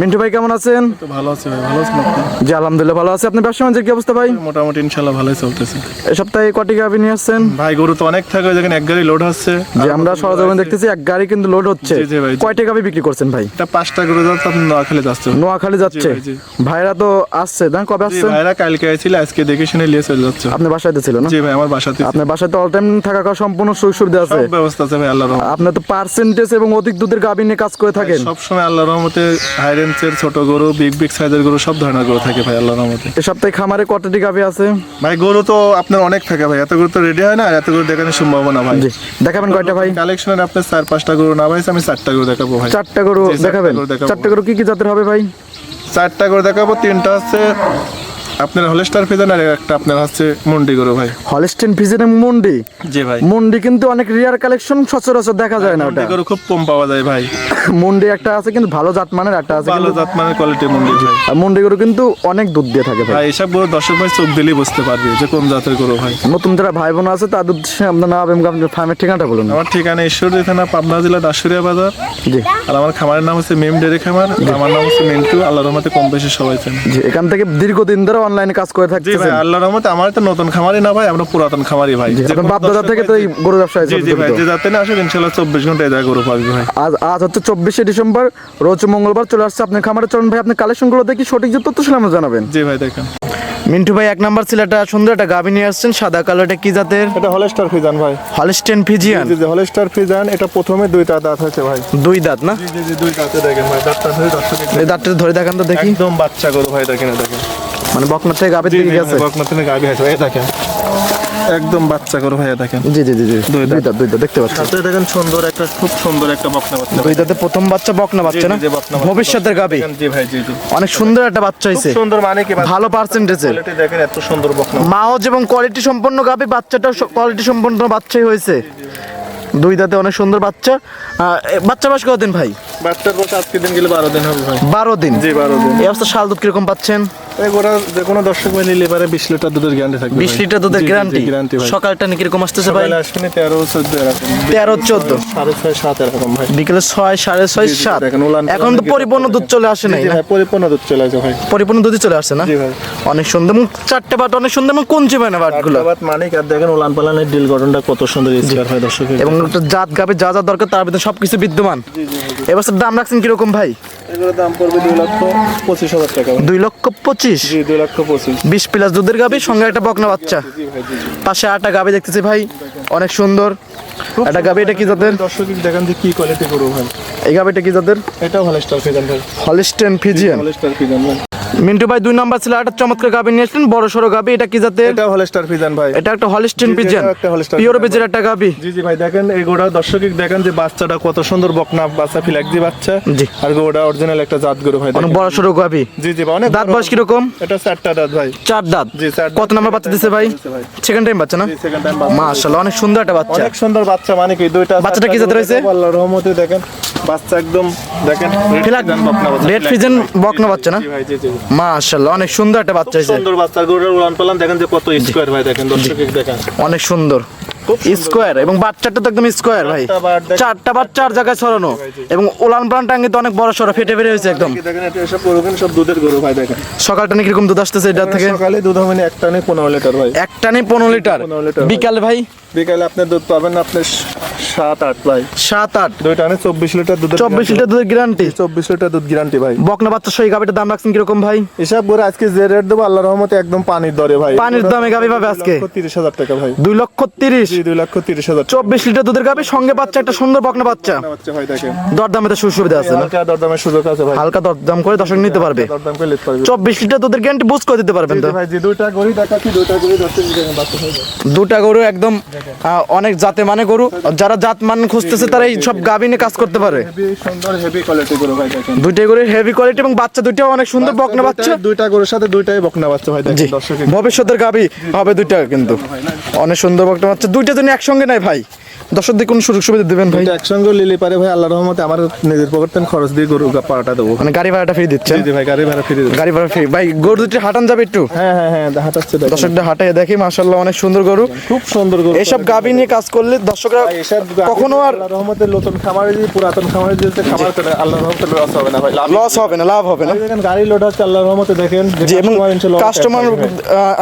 মিন্টু ভাই কেমন আছেন? তো ভালো আছি ভাই ভালো আছেন জি আলহামদুলিল্লাহ ভালো আছে। আপনার ব্যবসা বাণিজ্যের কি অবস্থা ভাই? মোটামুটি ভালোই চলতেছে। এই সপ্তাহে কটি গাভি নিয়ে আসছেন? ভাই গরু তো অনেক থাকে যেখানে এক গাড়ি লোড হচ্ছে। যে আমরা সরজমিন দেখতেছি এক গাড়ি কিন্তু লোড হচ্ছে। কয়টি গাভি বিক্রি করছেন ভাই? এটা পাঁচটা গরু যাচ্ছে আপনি নোয়াখালী যাচ্ছে? নোয়াখালী যাচ্ছে ভাইরা তো আসছে। না কবে আসছে ভাইরা কালকে আইছিল আজকে দেখে শুনে নিয়ে চলে যাচ্ছে। আপনার বাসায় তো ছিল না? জি ভাই আমার বাসাতে আপনার বাসায় তো অল টাইম থাকা খাওয়া সম্পূর্ণ সুযোগ সুবিধা আছে। সব ব্যবস্থা আছে ভাই আল্লাহর রহমতে। আপনার তো পার্সেন্টেজ এবং অধিক দুধের গাভি নিয়ে কাজ করে থাকেন। সবসময় আল্লাহর রহমতে হাই রেঞ্জের ছোট গরু বিগ বিগ সাইজের গরু সব ধরনের গরু থাকে ভাই আল্লাহর রহমতে। এই সপ্তাহে খামারে কতটি গাভী আছে? ভাই গরু তো আপনার অনেক থাকে ভাই এত গরু তো রেডি হয় না আর এত গরু দেখানোর সম্ভাবনা ভাই। জি দেখাবেন কয়টা ভাই? কালেকশনের আপনার চার পাঁচটা গরু না ভাই আমি চারটা গরু দেখাবো ভাই। চারটা গরু দেখাবেন? চারটা গরু কি কি জাতের হবে ভাই? চারটা গরু দেখাবো তিনটা হচ্ছে আপনার হলেস্টার ফিজান আর একটা আপনার হচ্ছে মুন্ডি গরু ভাই। হলিস্টেন ফিজেন মুন্ডি? জি ভাই। মুন্ডি কিন্তু অনেক রিয়ার কালেকশন সচরাচর দেখা যায় না ওটা। মুন্ডি গরু খুব কম পাওয়া যায় ভাই। মুন্ডি একটা আছে কিন্তু ভালো জাত মানের একটা আছে ভালো কিন্তু জাত মানের কোয়ালিটি মুন্ডি ভাই। আর মুন্ডি গরু কিন্তু অনেক দুধ দিয়ে থাকে ভাই। ভাই এসব গরু দর্শক ভাই চোখ দিলেই বুঝতে পারবে যে কোন জাতের গরু ভাই। নতুন যারা ভাই বোন আছে তাদের উদ্দেশ্যে আপনার নাম এবং আপনার ফার্মের ঠিকানাটা বলুন। আমার ঠিকানা ঈশ্বরদী থানা পাবনা জেলা দাসুরিয়া বাজার। জি। আর আমার খামারের নাম হচ্ছে মেম ডেরি খামার। আমার নাম হচ্ছে মিন্টু। আল্লাহ রহমতে কম বেশি সবাই চেন জি এখান থেকে দীর্ঘদিন ধরে অনলাইনে কাজ করে জি ভাই থাকতেছেন? আল্লাহ রহমতে আমার তো নতুন খামারই না ভাই আমরা পুরাতন খামারই ভাই। বাপ দাদা থেকে তো এই গরু ব্যবসায় জি জি ভাই যে যাতে না আসুক ইনশাল্লাহ চব্বিশ ঘন্টায় যা গরু পাবি ভাই। আজ আজ হচ্ছে চব্বিশে ডিসেম্বর রোজ মঙ্গলবার চলে আসছে আপনার খামারে। চলুন ভাই আপনি কালেকশনগুলো দেখি সঠিক তথ্য ছিল আমাকে জানাবেন। জি ভাই দেখেন। মিন্টু ভাই এক নাম্বার ছিল সুন্দর একটা গাভি নিয়ে আসছেন সাদা কালো এটা কি জাতের? এটা হলেস্টার ফিজান ভাই। Holstein Friesian. জি জি হলেস্টার ফিজান এটা প্রথমে দুইটা দাঁত হয়েছে ভাই। দুই দাঁত না? জি জি দুই দাঁতে দেখেন ভাই দাঁতটা ধরে দাঁতটা ধরে দেখান তো দেখি। একদম বাচ্চা গরু ভাই দেখেন দেখেন। মানে বকনার থেকে জি দিকে গেছে? বকনা থেকে গাবি আছে ভাই এই দেখেন। একদম বাচ্চা গরু ভাই এই দেখেন। জি জি জি জি। দুই দুই দাঁত। দাঁত দুই দাঁত দেখতে পাচ্ছি। সাথে দেখেন সুন্দর একটা খুব সুন্দর একটা বকনা বাচ্চা। দুই দাঁতে প্রথম বাচ্চা বকনা বাচ্চা না? জি, জি, বকনা বাচ্চা। ভবিষ্যতের দেখেন, জি ভাই জি জি। অনেক সুন্দর একটা বাচ্চা খুব সুন্দর মানে কি ভালো পার্সেন্টেজের কোয়ালিটি দেখেন এত সুন্দর বকনা। মাওজ এবং কোয়ালিটি সম্পন্ন গাভী বাচ্চাটা কোয়ালিটি সম্পন্ন বাচ্চাই হয়েছে। দুই দাঁতে অনেক সুন্দর বাচ্চা। আহ, বাচ্চা বয়স কতদিন ভাই? বাচ্চার বয়স আজকে দিন গেলে বারো দিন হবে ভাই। বারো দিন। জি বারো দিন। এই অবস্থা শাল দুধ কীরকম পাচ্ছেন? এই যে কোনো দর্শক ভাই নিলে এবারে বিশ লিটার দুধের গ্যারান্টি থাকবে বিশ লিটার দুধের গ্যারান্টি গ্যারান্টি ভাই। সকালটা নাকি কীরকম আসতেছে ভাই? সকালে তেরো চোদ্দ এরকম। তেরো চোদ্দ? সাড়ে ছয় সাত এরকম ভাই। বিকেলে ছয় সাড়ে ছয় জি, জি, সাত? দেখেন, উলান পালান এখন তো পরিপূর্ণ দুধ চলে আসে নাই না? পরিপূর্ণ দুধ চলে আসে ভাই। পরিপূর্ণ দুধই চলে আসছে না? অনেক সুন্দর। এবং চারটে বাট অনেক সুন্দর এবং কোন চিবায় না বাটগুলো মানিক আর দেখেন উলান পালানের ডিল গঠনটা কত সুন্দর স্কোয়ার হয় দর্শকের এবং জাত গাবে যা যা দরকার তার ভিতরে সবকিছু বিদ্যমান। এবার দাম রাখছেন কীরকম ভাই? এগুলোর দাম পড়বে দুই লক্ষ পঁচিশ হাজার টাকা দুই লক্ষ পঁচিশ? জি দুই লক্ষ পঁচিশ। বিশ প্লাস দুধের গাবি সঙ্গে একটা বকনা বাচ্চা। পাশে আটটা গাবি দেখতেছি ভাই অনেক সুন্দর। একটা গাবি এটা কি জাতের? দর্শক দেখেন যে কি কোয়ালিটি করব ভাই। এই গাবিটা কি জাতের? এটা ভালো স্টার ভাই। হলিস্টেন ফিজিয়ান মিন্টু ভাই দুই নাম্বার ছিল একটা চমৎকার গাবি নিয়ে আসলেন বড় সড়ো গাবি এটা কি জাতের? এটাও ভালো স্টার ফিজান ভাই। এটা একটা হলিস্টেন Holstein পিওর বেজের একটা গাবি জি জি ভাই দেখেন এই গোড়া দর্শক দেখেন যে বাচ্চাটা কত সুন্দর বকনা বাচ্চা ফিলাকজি বাচ্চা। জি। আর গোড়া অরিজিনাল একটা জাত গরু ভাই অনেক বড় সড়ো গাবি জি জি ভাই অনেক দাঁত। বয়স কীরকম? এটা চারটা দাঁত ভাই। চার দাঁত। জি, চার কত নাম্বার বাচ্চা দিছে ভাই? সেকেন্ড টাইম বাচ্চা না? time বাচ্চা। মাশাআল্লাহ অনেক সুন্দর একটা বাচ্চা। অনেক সুন্দর বাচ্চা মানে কি দুইটা বাচ্চাটা কি জাতের হয়েছে? আল্লাহর রহমতে দেখেন বাচ্চা একদম দেখেন রেড বকনা বাচ্চা না? মাশাআল্লাহ অনেক সুন্দর একটা বাচ্চা সুন্দর বাচ্চা গরুর উলান পালান দেখেন যে কত স্কোয়ার ভাই দেখেন দর্শক দেখেন। অনেক সুন্দর। স্কোয়ার এবং বাচ্চাটা তো একদম স্কোয়ার ভাই। চারটা। চার জায়গায় ছড়ানো। এবং ওলান প্রাণ টাঙ্গি তো অনেক বড় সড়ো ফেটে ফেটে হয়েছে একদম। সব দুধের গরু ভাই দেখেন। কীরকম দুধ আসতেছে এটা থেকে? সকালে দুধ হবে না একটা নেই পনেরো লিটার ভাই। একটা নেই পনেরো লিটার। 15 লিটার, ভাই। বিকাল ভাই? বিকালে আপনি দুধ পাবেন আপনার সাত আট ভাই। সাত আট। দুইটা আনে চব্বিশ লিটার দুধের চব্বিশ লিটার দুধের গ্যারান্টি চব্বিশ লিটার দুধ গ্যারান্টি ভাই। বকনা বাচ্চা সই গাবিটার দাম রাখছেন কীরকম ভাই? এসব গরু আজকে যে রেট দেবো আল্লাহ রহমতে একদম পানির দরে ভাই। পানির দামে গাবি পাবে আজকে? তিরিশ হাজার টাকা ভাই। দুই লক্ষ তিরিশ? জি দুই লক্ষ তিরিশ হাজার চব্বিশ লিটার দুধের গাবি সঙ্গে বাচ্চা একটা সুন্দর বকনা বাচ্চা। বাচ্চা ভাই দেখেন। দরদামে তো সুযোগ সুবিধা আছে হালকা দরদামের সুযোগ আছে ভাই। হালকা দরদাম করে দর্শক নিতে পারবে। দরদাম করে লিখতে পারবে। চব্বিশ লিটার দুধের গ্যারান্টি বুঝ করে দিতে পারবেন তো? ভাই যে দুইটা গরু দেখাচ্ছি দুইটা গরু দশ বাচ্চা হয়ে যাবে। দুটা গরু একদম অনেক জাতে মানে গরু। যারা জাত মান খুঁজতেছে তারা এই সব গাবি নিয়ে কাজ করতে পারে। হেভি সুন্দর হেভি কোয়ালিটি গরু ভাই দেখেন। দুইটাই গরু হেভি কোয়ালিটি এবং বাচ্চা দুইটাও অনেক সুন্দর বকনা বাচ্চা। দুইটা- দুইটা গরুর সাথে দুইটাই বকনা বাচ্চা ভাই দেখেন দর্শকের। ভবিষ্যতের গাবি হবে দুইটা কিন্তু। অনেক সুন্দর বকনা বাচ্চা। দুইটা জন্য একসঙ্গে নাই ভাই। দর্শকদের কোন সুযোগ সুবিধা দেবেন ভাই? একসঙ্গে লিলে পারে ভাই আল্লাহ রহমতে আমার নিজের পকেট থেকে খরচ দিয়ে গরু পাড়াটা দেবো। মানে গাড়ি ভাড়াটা ফ্রি দিচ্ছেন? জি ভাই গাড়ি ভাড়া ফিরে গাড়ি ভাড়া ফ্রি ভাই গরু দুটি হাঁটান যাবে একটু? হ্যাঁ হ্যাঁ হ্যাঁ হাঁটাচ্ছে। দর্শকদের হাঁটাই দেখি মাশাল্লাহ অনেক সুন্দর গরু। খুব সুন্দর গরু। এইসব গাভী নিয়ে কাজ করলে দর্শকরা কখনো আর আল্লাহ রহমতে নতুন খামারে যদি পুরাতন খামারে যদি খামার করে আল্লাহ রহমতে লস হবে না ভাই লস হবে না লাভ হবে না। দেখেন গাড়ি লোড হচ্ছে আল্লাহ রহমতে দেখেন কাস্টমার।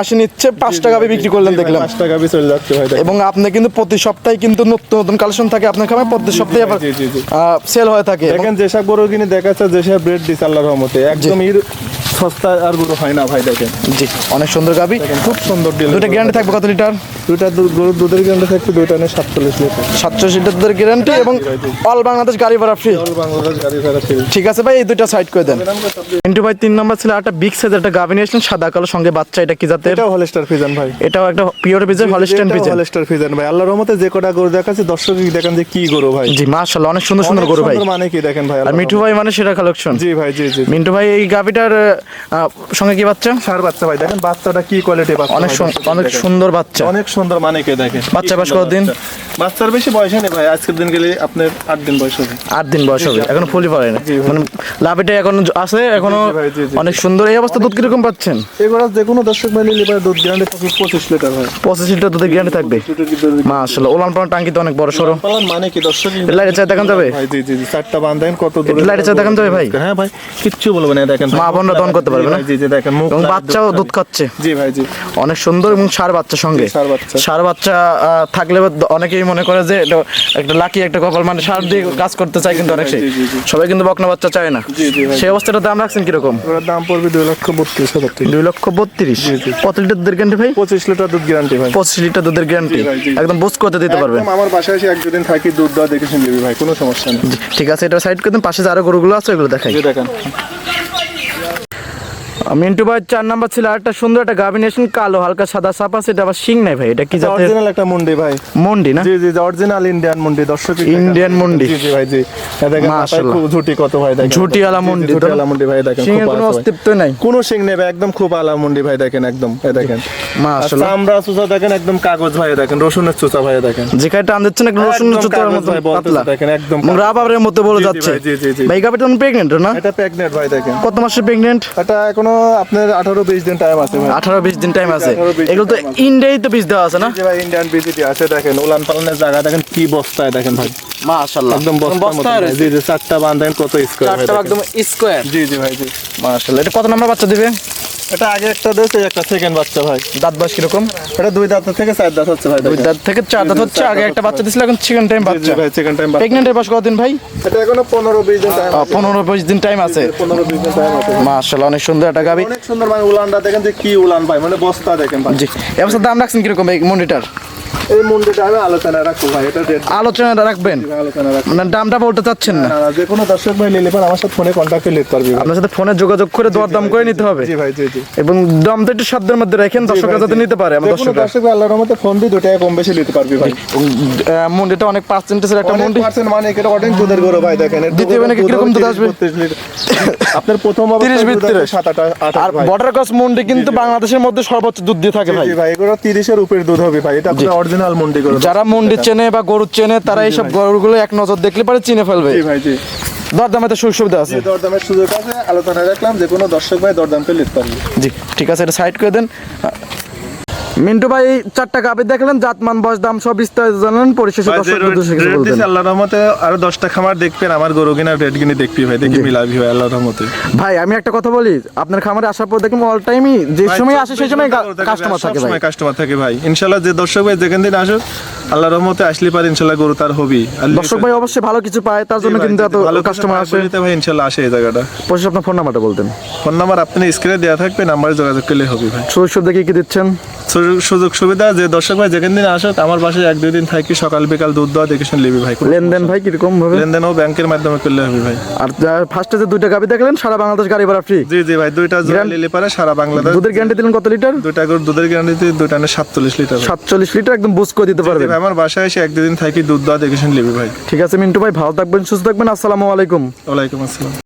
আসে নিচ্ছে পাঁচটা গাভী বিক্রি করলেন দেখলাম। পাঁচ টাকা চলে যাচ্ছে ভাই এবং আপনি কিন্তু প্রতি সপ্তাহে কিন্তু নতুন কালেকশন থাকে আপনার খামে প্রত্যেক সপ্তাহে আবার। সেল হয়ে থাকে দেখেন যেসব গরু কিনে দেখাচ্ছে যেসব ব্রেড দিচ্ছে আল্লাহ রহমতে। একদম সস্তা আর গরু হয় না ভাই দেখেন। জি অনেক সুন্দর গাবি। খুব সুন্দর দুটো গ্যারান্টি থাকবে কত লিটার? দুইটা গরুর দুধের গ্যারান্টি থাকবে দুইটা নেই সাতচল্লিশ লিটার। সাতশো লিটার গ্যারান্টি এবং অল বাংলাদেশ গাড়ি ভাড়া ফ্রি অল বাংলাদেশ গাড়ি ভাড়া ফ্রি ঠিক আছে ভাই এই দুইটা সাইড করে দেন? মিন্টু ভাই তিন নম্বর ছিল একটা বিগ সাইজের একটা গাভী নিয়েছিলেন সাদা কালো সঙ্গে বাচ্চা এটা কি জাতের? এটাও হলস্টার ফিজান ভাই। এটাও একটা পিওর পিজের হলিস্টেন পিজের হলস্টার ফিজান ভাই। আল্লাহর রহমতে যে কটা গরু দেখাচ্ছে দর্শক দেখেন যে কি গরু ভাই? জি মাশাআল্লাহ অনেক সুন্দর সুন্দর গরু ভাই। মানে কি দেখেন ভাই আর মিঠু ভাই মানে সেটা কালেকশন জি ভাই জি জি মিন্টু ভাই এই গাভীটার সঙ্গে কি বাচ্চা? সার বাচ্চা ভাই দেখেন বাচ্চাটা কি কোয়ালিটি বাচ্চা অনেক অনেক সুন্দর বাচ্চা। অনেক সুন্দর মানে কে দেখে বাচ্চা বাস কতদিন? বাচ্চা। বাচ্চার বেশি বয়স নেই ভাই আজকের দিন গেলে আপনার আট দিন বয়স হবে। আট দিন বয়স হবে এখনও ফুলি না। মানে লাভিটা এখন আছে এখনও। অনেক সুন্দর। এই অবস্থা দুধ কীরকম পাচ্ছেন? এগুলো যে কোনো দর্শক মানে দুধ গ্যারান্টি থাকবে পঁচিশ লিটার হয়। পঁচিশ লিটার দুধের গ্যারান্টি থাকবে? মাশাআল্লাহ ওলান পালান টাঙ্কি তো অনেক বড় মানে কি দর্শক? লাইটে চাই দেখান যাবে? ভাই জি জি চারটা বান্ধাইন কত দূরে লাইটে চাই দেখান যাবে ভাই? হ্যাঁ ভাই কিচ্ছু বলব না দেখেন মা বোনরা দহন করতে পারবে না? জি জি দেখেন মুখ বাচ্চাও দুধ খাচ্ছে। জি ভাই জি। অনেক সুন্দর এবং সার বাচ্চা সঙ্গে। ষাঁড় বাচ্চা। সার বাচ্চা আহ, থাকলে অনেকেই মনে করে যে এটা একটা লাকি একটা কপাল মানে সার দিয়ে কাজ করতে চায় কিন্তু অনেক। সবাই কিন্তু বকনা বাচ্চা চায় না। সেই অবস্থাটা দাম রাখছেন কীরকম? দাম পড়বে দুই লক্ষ বত্রিশ হাজার দুই লক্ষ বত্রিশ। কত লিটার দুধের গ্যারান্টি ভাই? পঁচিশ লিটার দুধ গ্যারান্টি ভাই। পঁচিশ লিটার দুধের গ্যারান্টি একদম বুঝ করতে দিতে পারবেন। আমার বাসায় এসে এক দুদিন থাকি দুধ দেওয়া দেখে শুনে দিবি ভাই কোনো সমস্যা নেই। ঠিক আছে এটা সাইড করে পাশে যে আরও গরুগুলো আছে ওগুলো দেখাই। দেখেন। মিন্টু ভাই চার নাম্বার ছিল আরেকটা সুন্দর একটা গাভী নিয়েছেন কালো হালকা সাদা সাপা সেটা আবার শিং নাই ভাই এটা কি জাতের? অরিজিনাল একটা মুন্ডি ভাই। মন্ডি না? জি জি অরিজিনাল ইন্ডিয়ান মুন্ডি দর্শক Indian মুন্ডি। জি জি ভাই জি। দেখেন মাশাআল্লাহ। খুব ঝুটি কত ভাই দেখেন। জি, জি, মুন্ডি তো? ঝুটিওয়ালা মুন্ডি ভাই দেখেন শিং খুব কোনো অস্তিত্ব নাই। কোনো সিং নেবে একদম খুব আলা মুন্ডি ভাই দেখেন একদম এই দেখেন। মাশাআল্লাহ। চামড়া চুচা দেখেন একদম কাগজ ভাই দেখেন রসুনের চুচা ভাই দেখেন। যেখানে টান দিচ্ছেন একটু একদম চুতার কাগজ মতো পাতলা। দেখেন, একদম রাবারের মতো বলে যাচ্ছে। ভাই, জি, জি, জি। ভাই গাভীটা প্রেগনেন্ট না? এটা প্রেগনেন্ট ভাই দেখেন। কত মাসের প্রেগনেন্ট এটা এখনও আপনার আঠারো বিশ দিন টাইম আছে আঠারো বিশ দিন টাইম আছে। এগুলো তো ইন্ডিয়াই তো বীজ দেওয়া আছে না? ভাই ইন্ডিয়ান বীজ আছে দেখেন উলান পালানের জায়গা দেখেন কি বস্তায় দেখেন ভাই। মাশাআল্লাহ। একদম বস্তা জি জি চারটা বান্ধাইন কত স্কোয়ার চারটা একদম স্কোয়ার জি জি ভাই জি। মাশাআল্লাহ। এটা কত নাম্বার বাচ্চা দিবে? এটা আগে একটা দিয়েছে একটা সেকেন্ড বাচ্চা ভাই। দাঁত বাস কীরকম? এটা দুই দাঁত থেকে চার দাঁত হচ্ছে ভাই দুই দাঁত থেকে চার দাঁত হচ্ছে আগে একটা বাচ্চা দিছিল এখন সেকেন্ড টাইম বাচ্চা। ভাই সেকেন্ড টাইম প্রেগনেন্টের বয়স কতদিন ভাই? এটা এখনও পনেরো বিশ দিন টাইম আহ, পনেরো বিশ দিন টাইম আছে। পনেরো বিশ দিন টাইম আছে। মাশাআল্লাহ অনেক সুন্দর একটা গাভী অনেক সুন্দর মানে উলানটা দেখেন যে কি উলান ভাই মানে বস্তা দেখেন ভাই। জি এই দাম রাখছেন কীরকম এই মন্ডিটার? এই মন্দিরটা আমি আলোচনা রাখব ভাই এটা রেট আলোচনা রাখবেন? মানে দামটা বলতে চাচ্ছেন না? যে কোনো দর্শক ভাই নিলে পর আমার সাথে ফোনে কন্ট্যাক্টে লিখতে পারবি। আপনার সাথে ফোনে যোগাযোগ করে দর দাম করে নিতে হবে। জি ভাই জি জি। এবং দামটা একটু সাধ্যের মধ্যে রাখেন দর্শকরা যাতে নিতে পারে কোনো দর্শকরা। দর্শক ভাই আল্লাহর রহমতে ফোন দিয়ে দুটাই কম বেশি নিতে পারবি ভাই। মন্ডিটা অনেক পার্সেন্টেজের একটা মন্ডি পার্সেন্ট মানে এটা অনেক দুধের গরু ভাই দেখেন দ্বিতীয় মানে দুধ কীরকম দুধ আসবে? আপনার প্রথম 30 অবস্থায় ভিতরে। আসবে সাত আট আট আর বর্ডার ক্রস মন্ডি কিন্তু বাংলাদেশের মধ্যে সর্বোচ্চ দুধ দিয়ে থাকে ভাই জি ভাই। এগুলো 30 এর উপরে দুধ হবে ভাই এটা অরিজিনাল মন্ডি গরু। যারা মন্ডি চেনে বা গরু চেনে তারা এইসব গরুগুলো এক নজর দেখলে পারে চিনে ফেলবে। জি ভাই জি। দরদামে তো সুবিধা আছে। দরদামের সুযোগ আছে। আলোচনা রাখলাম যে কোনো দর্শক ভাই দরদাম পেলে জি ঠিক আছে এটা সাইড করে দেন। মিন্টু ভাই চারটা গাবি দেখলেন জাতমান বয়স দাম সব বিস্তারিত জানালেন পরিশেষে আল্লাহ রহমতে আরও দশটা খামার দেখবেন আমার গরু কিনা রেট কিনে দেখবি ভাই দেখি মিলাবি ভাই আল্লাহ রহমতে। ভাই আমি একটা কথা বলি আপনার খামারে আসার পর অল টাইমই যে সময় আসে সেই সময় কাস্টমার থাকে ভাই। কাস্টমার থাকে ভাই। ইনশাল্লাহ যে দর্শক ভাই যেখান দিন আসুক আল্লাহ রহমতে আসলে পারে ইনশাল্লাহ গরু তার হবি দর্শক ভাই অবশ্যই ভালো কিছু পায় তার জন্য কিন্তু এত কাস্টমার আসে। ভাই ইনশাল্লাহ আসে এই জায়গাটা। আপনার ফোন নাম্বারটা বলতেন। ফোন নাম্বার আপনি স্ক্রিনে দেওয়া থাকবে নাম্বারে যোগাযোগ করলে হবে ভাই। সুযোগ কি কি দিচ্ছেন। সুযোগ- সুবিধা যে দর্শক ভাই যেখান দিন আসুক আমার পাশে এক দুই দিন থাকি সকাল বিকাল দুধ দেওয়া দেখে শুনে লিবি ভাই লেনদেন ভাই কীরকম ভাবে লেনদেনও ব্যাংকের মাধ্যমে করলে হবে ভাই। আর ফার্স্টে যে দুইটা গাবি দেখলেন সারা বাংলাদেশ গাড়ি ভাড়া ফ্রি জি জি ভাই দুইটা জোড়া নিলে পারে সারা বাংলাদেশ। দুধের গ্যারান্টি দিলেন কত লিটার দুইটা করে দুধের গ্যারান্টি দুইটা না সাতচল্লিশ লিটার ভাই। সাতচল্লিশ লিটার একদম বুঝ করে দিতে জি পারবেন। ভাই, আমার বাসায় এসে এক দুদিন থাকি দুধ দেওয়া দেখে শুনে লিবি ভাই। ঠিক আছে মিন্টু ভাই ভালো থাকবেন সুস্থ থাকবেন আসসালামু আলাইকুম। ওয়ালাইকুম আসসালাম।